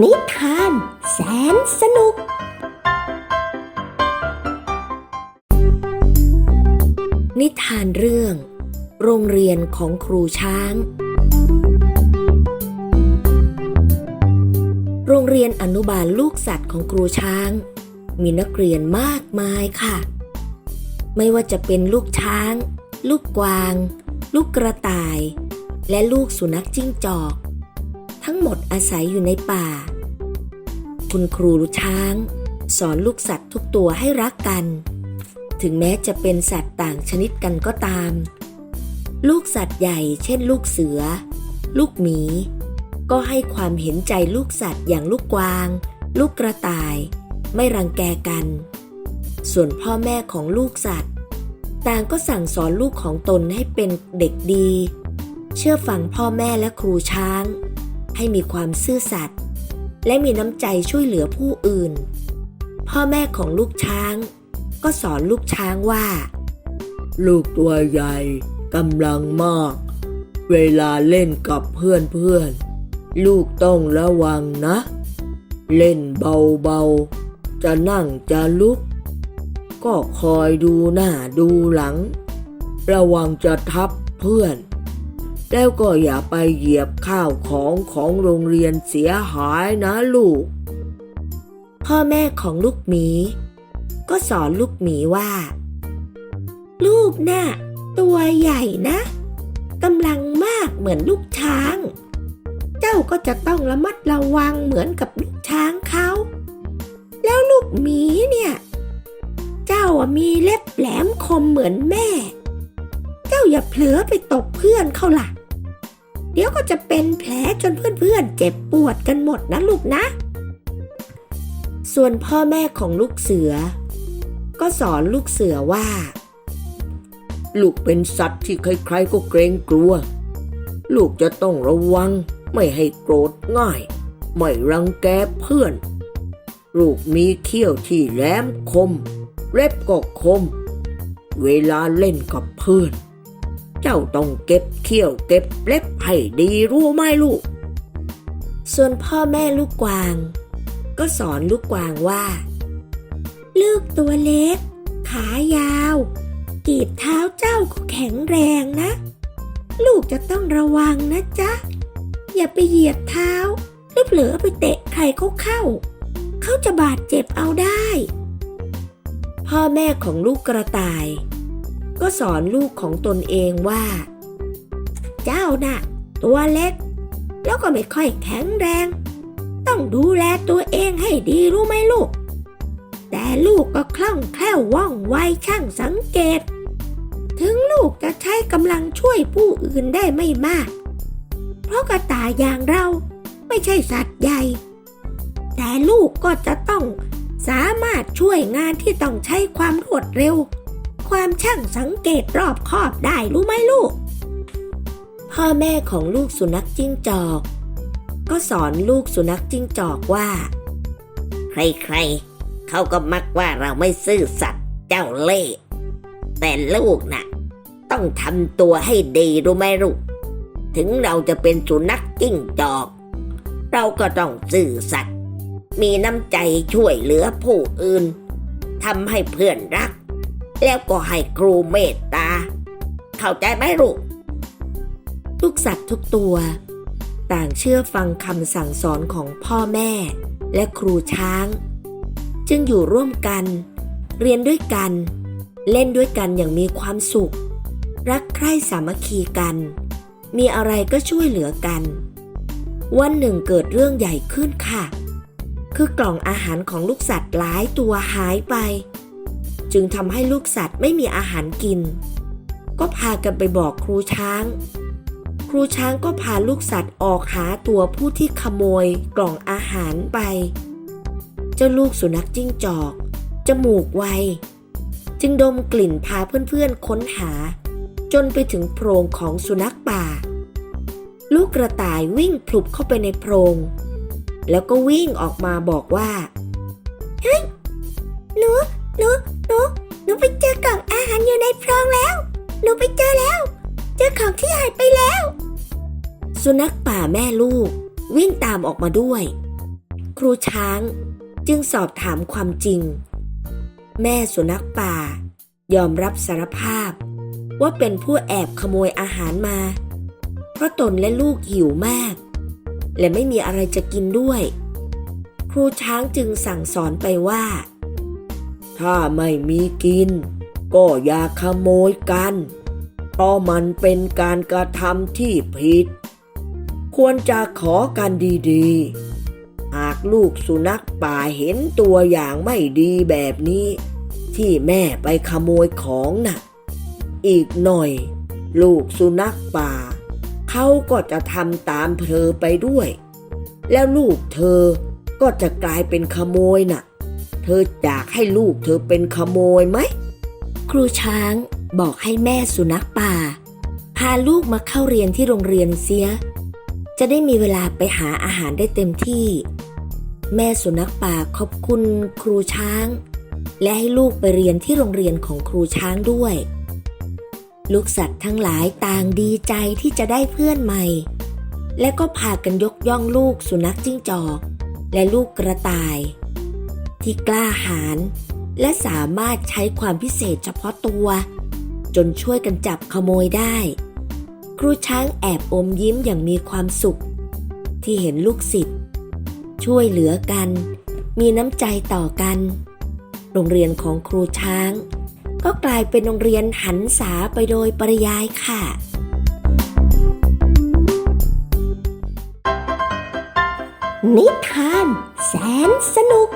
นิทานแสนสนุก นิทานเรื่อง โรงเรียนของครูช้าง โรงเรียนอนุบาลลูกสัตว์ของครูช้าง มีนักเรียนมากมายค่ะ ไม่ว่าจะเป็นลูกช้าง ลูกกวาง ลูกกระต่าย และลูกสุนัขจิ้งจอก ทั้งหมดอาศัยอยู่ในป่า คุณครูช้าง สอนลูกสัตว์ทุกตัวให้รักกัน ถึงแม้จะเป็นสัตว์ต่างชนิดกันก็ตาม ลูกสัตว์ใหญ่เช่น ลูกเสือ ลูกหมี ก็ให้ความเห็นใจลูกสัตว์อย่างลูกกวาง ลูกกระต่าย ไม่รังแกกัน ส่วนพ่อแม่ของลูกสัตว์ ต่างก็สั่งสอนลูกของตนให้เป็นเด็กดี เชื่อฟังพ่อแม่และครูช้าง ให้มีความซื่อสัตย์และมีน้ำใจช่วยเหลือผู้อื่น พ่อแม่ของลูกช้าง ก็สอนลูกช้างว่า ลูกตัวใหญ่กำลังมาก เวลาเล่นกับเพื่อนเพื่อนลูกต้องระวังนะ เล่นเบาๆ จะนั่งจะลุก ก็คอยดูหน้าดูหลัง ระวังจะทับเพื่อน แล้วก็อย่าไปเหยียบข้าวของของโรงเรียนเสียหายนะลูก พ่อแม่ของลูกหมี ก็สอนลูกหมีว่า ลูกน่ะตัวใหญ่นะกำลังมากเหมือนลูกช้าง เจ้าก็จะต้องระมัดระวังเหมือนกับลูกช้างเขา แล้วลูกหมีเนี่ย เจ้ามีเล็บแหลมคมเหมือนแม่ เจ้าอย่าเผลอไปตบเพื่อนเขาล่ะ เดี๋ยวก็จะเป็นแผลจนเพื่อนๆเจ็บปวดกันหมดนะลูกนะ ส่วนพ่อแม่ของลูกเสือ ก็สอนลูกเสือว่า ลูกเป็นสัตว์ที่ใครๆก็เกรงกลัว ลูกจะต้องระวัง ไม่ให้โกรธง่าย ไม่รังแกเพื่อน ลูกมีเขี้ยวที่แหลมคม เล็บก็คม เวลาเล่นกับเพื่อน เจ้าต้องเก็บเขี้ยวเก็บเล็บให้ดีรู้ไหมลูก ส่วนพ่อแม่ลูกกวาง ก็สอนลูกกวางว่า ลูกตัวเล็ก ขายาว กีบเท้าเจ้าก็แข็งแรงนะ ลูกจะต้องระวังนะจ๊ะ อย่าไปเหยียบเท้าหรือเผลอไปเตะใครเขาเข้า เขาจะบาดเจ็บเอาได้ พ่อแม่ของลูกกระต่าย ก็สอนลูกของตนเองว่า เจ้าน่ะ ตัวเล็ก แล้วก็ไม่ค่อยแข็งแรง ต้องดูแลตัวเองให้ดีรู้ไหมลูก แต่ลูกก็คล่องแคล่วว่องไวช่างสังเกต ถึงลูกจะใช้กำลังช่วยผู้อื่นได้ไม่มาก เพราะกระต่ายอย่างเราไม่ใช่สัตว์ใหญ่ แต่ลูกก็จะต้องสามารถช่วยงานที่ต้องใช้ความรวดเร็ว ความช่างสังเกตรอบคอบได้รู้ไหมลูก พ่อแม่ของลูกสุนัขจิ้งจอก ก็สอนลูกสุนัขจิ้งจอกว่า ใครๆเขาก็มักว่าเราไม่ซื่อสัตย์เจ้าเล่ห์แต่ลูกน่ะ ต้องทำตัวให้ดีรู้ไหมลูก ถึงเราจะเป็นสุนัขจิ้งจอก เราก็ต้องซื่อสัตย์มีน้ำใจช่วยเหลือผู้อื่นทำให้เพื่อนรัก แล้วก็ให้ครูเมตตา เข้าใจไหมลูกลูกสัตว์ทุกตัว ต่างเชื่อฟังคำสั่งสอนของพ่อแม่ และครูช้าง จึงอยู่ร่วมกัน เรียนด้วยกัน เล่นด้วยกันอย่างมีความสุข รักใคร่สามัคคีกัน มีอะไรก็ช่วยเหลือกัน วันหนึ่งเกิดเรื่องใหญ่ขึ้นค่ะ คือกล่องอาหารของลูกสัตว์หลายตัวหายไป จึงทำให้ลูกสัตว์ไม่มีอาหารกิน ก็พากันไปบอกครูช้าง ครูช้างก็พาลูกสัตว์ออกหาตัวผู้ที่ขโมยกล่องอาหารไป เจ้าลูกสุนัขจิ้งจอก จมูกไว จึงดมกลิ่นพาเพื่อนๆค้นหา จนไปถึงโพรงของสุนัขป่า ลูกกระต่ายวิ่งพลุบเข้าไปในโพรง แล้วก็วิ่งออกมาบอกว่า อาหารอยู่ในพรงแล้ว หนูไปเจอแล้ว เจอของที่หายไปแล้ว สุนัขป่าแม่ลูก วิ่งตามออกมาด้วย ครูช้างจึงสอบถามความจริง แม่สุนัขป่า ยอมรับสารภาพ ว่าเป็นผู้แอบขโมยอาหารมา เพราะตนและลูกหิวมาก และไม่มีอะไรจะกินด้วย ครูช้างจึงสั่งสอนไปว่า ถ้าไม่มีกิน ก็อย่าขโมยกัน เพราะมันเป็นการกระทำที่ผิด ควรจะขอกันดีๆ หากลูกสุนัขป่าเห็นตัวอย่างไม่ดีแบบนี้ ที่แม่ไปขโมยของน่ะ อีกหน่อย ลูกสุนัขป่า เขาก็จะทำตามเธอไปด้วย แล้วลูกเธอก็จะกลายเป็นขโมยน่ะ เธออยากให้ลูกเธอเป็นขโมยไหม ครูช้างบอกให้แม่สุนัขป่า พาลูกมาเข้าเรียนที่โรงเรียนเสีย จะได้มีเวลาไปหาอาหารได้เต็มที่ แม่สุนัขป่าขอบคุณครูช้าง และให้ลูกไปเรียนที่โรงเรียนของครูช้างด้วย ลูกสัตว์ทั้งหลายต่างดีใจที่จะได้เพื่อนใหม่ และก็พากันยกย่องลูกสุนัขจิ้งจอก และลูกกระต่าย ที่กล้าหาญ และสามารถใช้ความพิเศษเฉพาะตัว จนช่วยกันจับขโมยได้ ครูช้างแอบอมยิ้มอย่างมีความสุข ที่เห็นลูกศิษย์ช่วยเหลือกัน มีน้ำใจต่อกัน โรงเรียนของครูช้าง ก็กลายเป็นโรงเรียนหันษาไปโดยปริยายค่ะนิทานแสนสนุก